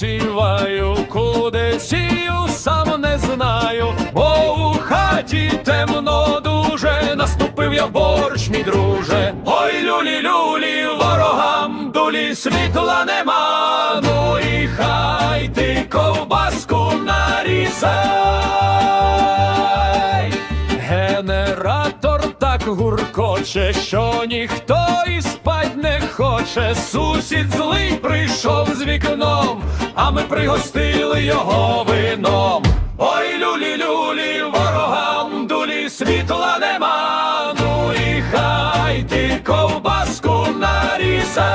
посіваю, куди сію, сам не знаю, бо у хаті темно дуже, наступив я борщ, мій друже. Ой, люлі, люлі, ворогам дулі світла нема, ну і хай ти ковбаску нарізай. Генератор так гуркоче, що ніхто і спать не хоче. Сусід злий прийшов з вікном, а ми пригостили його вином. Ой, люлі, люлі, ворогам дулі світла нема. Ну і хай ти ковбаску нарізай.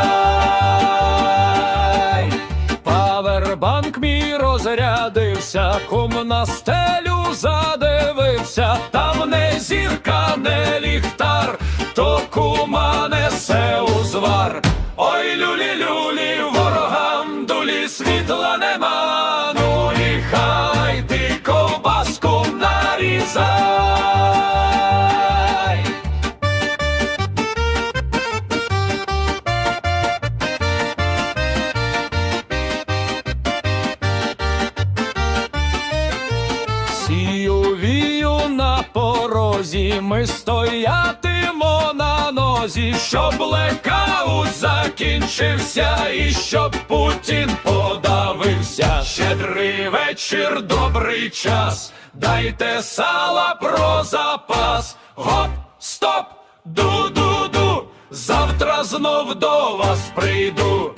Павербанк мій розрядився, кум на стелю задивився, там не зірка, не ліхтар, то кума несе нема, ну і хай ти ковбаску нарізай. Сію вію на порозі, ми стоятимо на щоб блекаут закінчився, і щоб Путін подавився. Щедрий вечір, добрий час, дайте сала про запас. Гоп, стоп, ду-ду-ду. Завтра знов до вас прийду.